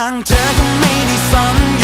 างเธอก็ไม่ได้สน